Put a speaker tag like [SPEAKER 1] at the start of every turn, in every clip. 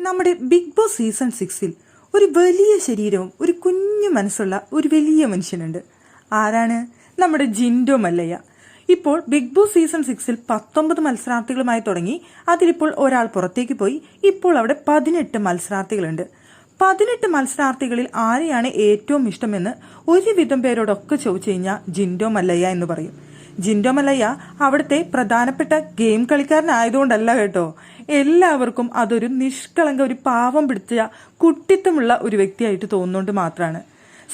[SPEAKER 1] നമ്മുടെ big boss season സിക്സിൽ ഒരു വലിയ ശരീരവും ഒരു കുഞ്ഞു മനസ്സുള്ള ഒരു വലിയ മനുഷ്യനുണ്ട്. ആരാണ്? നമ്മുടെ ജിൻഡോ മല്ലയ്യ. ഇപ്പോൾ ബിഗ് ബോസ് സീസൺ സിക്സിൽ പത്തൊമ്പത് മത്സരാർത്ഥികളുമായി തുടങ്ങി അതിലിപ്പോൾ ഒരാൾ പുറത്തേക്ക് പോയി ഇപ്പോൾ അവിടെ പതിനെട്ട് മത്സരാർത്ഥികളുണ്ട്. പതിനെട്ട് മത്സരാർത്ഥികളിൽ ആരെയാണ് ഏറ്റവും ഇഷ്ടമെന്ന് ഒരുവിധം പേരോടൊക്കെ ചോദിച്ചു കഴിഞ്ഞാൽ ജിൻഡോ മല്ലയ്യ എന്ന് പറയും. ജിൻഡോ മല്ലയ്യ അവിടുത്തെ പ്രധാനപ്പെട്ട ഗെയിം കളിക്കാരനായതുകൊണ്ടല്ല കേട്ടോ. എല്ലാവർക്കും അതൊരു നിഷ്കളങ്ക ഒരു പാവം പിടിച്ച കുട്ടിത്തമുള്ള ഒരു വ്യക്തിയായിട്ട് തോന്നുന്നുകൊണ്ട് മാത്രമാണ്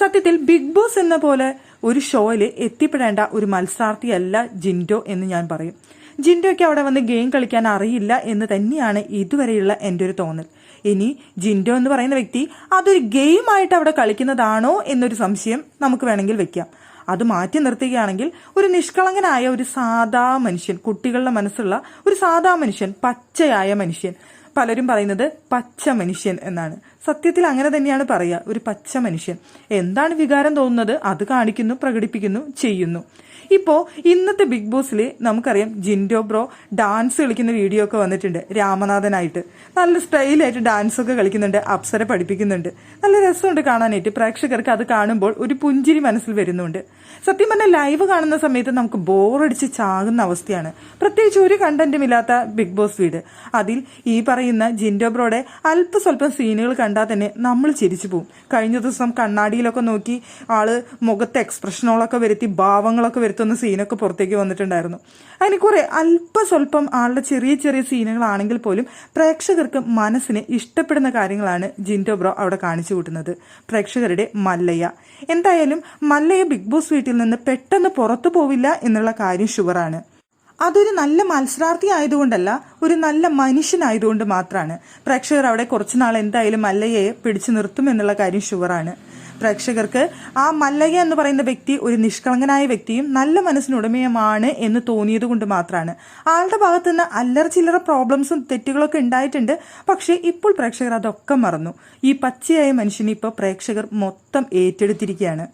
[SPEAKER 1] സത്യത്തിൽ ബിഗ് ബോസ് എന്ന പോലെ ഒരു ഷോയിൽ എത്തിപ്പെടേണ്ട ഒരു മത്സരാർത്ഥിയല്ല ജിൻഡോ എന്ന് ഞാൻ പറയും. ജിൻഡോയ്ക്ക് അവിടെ വന്ന് ഗെയിം കളിക്കാൻ അറിയില്ല എന്ന് തന്നെയാണ് ഇതുവരെയുള്ള എന്റെ ഒരു തോന്നൽ. ഇനി ജിൻഡോ എന്ന് പറയുന്ന വ്യക്തി അതൊരു ഗെയിമായിട്ട് അവിടെ കളിക്കുന്നതാണോ എന്നൊരു സംശയം നമുക്ക് വേണമെങ്കിൽ വെക്കാം. അത് മാറ്റി നിർത്തുകയാണെങ്കിൽ ഒരു നിഷ്കളങ്കനായ ഒരു സാധാ മനുഷ്യൻ കുട്ടികളുടെ മനസ്സുള്ള ഒരു സാധാ മനുഷ്യൻ പച്ചയായ മനുഷ്യൻ. പലരും പറയുന്നത് പച്ച മനുഷ്യൻ എന്നാണ്. സത്യത്തിൽ അങ്ങനെ തന്നെയാണ് പറയുക. ഒരു പച്ച മനുഷ്യൻ. എന്താണ് വികാരം തോന്നുന്നത്? അത് കാണിക്കുന്നു പ്രകടിപ്പിക്കുന്നു ചെയ്യുന്നു. ഇപ്പോ ഇന്നത്തെ ബിഗ് ബോസിൽ നമുക്കറിയാം ജിൻഡോ ബ്രോ ഡാൻസ് കളിക്കുന്ന വീഡിയോ ഒക്കെ വന്നിട്ടുണ്ട് രാമനാഥനായിട്ട്. നല്ല സ്റ്റൈലായിട്ട് ഡാൻസ് ഒക്കെ കളിക്കുന്നുണ്ട് അപ്സര പഠിപ്പിക്കുന്നുണ്ട്. നല്ല രസമുണ്ട് കാണാനായിട്ട്. പ്രേക്ഷകർക്ക് അത് കാണുമ്പോൾ ഒരു പുഞ്ചിരി മനസ്സിൽ വരുന്നുണ്ട്. സത്യം പറഞ്ഞാൽ ലൈവ് കാണുന്ന സമയത്ത് നമുക്ക് ബോറടിച്ച് ചാകുന്ന അവസ്ഥയാണ്. പ്രത്യേകിച്ച് ഒരു കണ്ടന്റും ഇല്ലാത്ത ബിഗ് ബോസ് വീട്. അതിൽ ഈ പറയുന്ന ജിൻഡോ ബ്രോയുടെ അല്പസ്വല്പം സീനുകൾ കണ്ടാൽ തന്നെ നമ്മൾ ചിരിച്ചു പോവും. കഴിഞ്ഞ ദിവസം കണ്ണാടിയിലൊക്കെ നോക്കി ആൾ മുഖത്തെ എക്സ്പ്രഷനുകളൊക്കെ വരുത്തി ഭാവങ്ങളൊക്കെ വരുത്തുന്ന സീനൊക്കെ പുറത്തേക്ക് വന്നിട്ടുണ്ടായിരുന്നു. അതിന് കുറെ അല്പ സ്വല്പം ആളുടെ ചെറിയ ചെറിയ സീനുകളാണെങ്കിൽ പോലും പ്രേക്ഷകർക്ക് മനസ്സിന് ഇഷ്ടപ്പെടുന്ന കാര്യങ്ങളാണ് ജിൻഡോ ബ്രോ അവിടെ കാണിച്ചു കൂട്ടുന്നത്. പ്രേക്ഷകരുടെ മല്ലയ്യ. എന്തായാലും മല്ലയ്യ ബിഗ് ബോസ് വീട്ടിൽ നിന്ന് പെട്ടെന്ന് പുറത്തു പോവില്ല എന്നുള്ള കാര്യം ഷുവറാണ് അതൊരു നല്ല മത്സരാർത്ഥി ആയതുകൊണ്ടല്ല ഒരു നല്ല മനുഷ്യനായതുകൊണ്ട് മാത്രമാണ് പ്രേക്ഷകർ അവിടെ കുറച്ചുനാൾ എന്തായാലും മല്ലയെ പിടിച്ചു നിർത്തും എന്നുള്ള കാര്യം ഷുവറാണ്. പ്രേക്ഷകർക്ക് ആ മല്ലയ്യ എന്ന് പറയുന്ന വ്യക്തി ഒരു നിഷ്കളങ്കനായ വ്യക്തിയും നല്ല മനസ്സിനുടമയുമാണ് എന്ന് തോന്നിയത് കൊണ്ട് മാത്രമാണ് ആളുടെ ഭാഗത്തു നിന്ന് അല്ലറ ചില്ലറ പ്രോബ്ലംസും തെറ്റുകളൊക്കെ ഉണ്ടായിട്ടുണ്ട്. പക്ഷേ ഇപ്പോൾ പ്രേക്ഷകർ അതൊക്കെ മറന്നു. ഈ പച്ചയായ മനുഷ്യനെ ഇപ്പോൾ പ്രേക്ഷകർ മൊത്തം ഏറ്റെടുത്തിരിക്കുകയാണ്.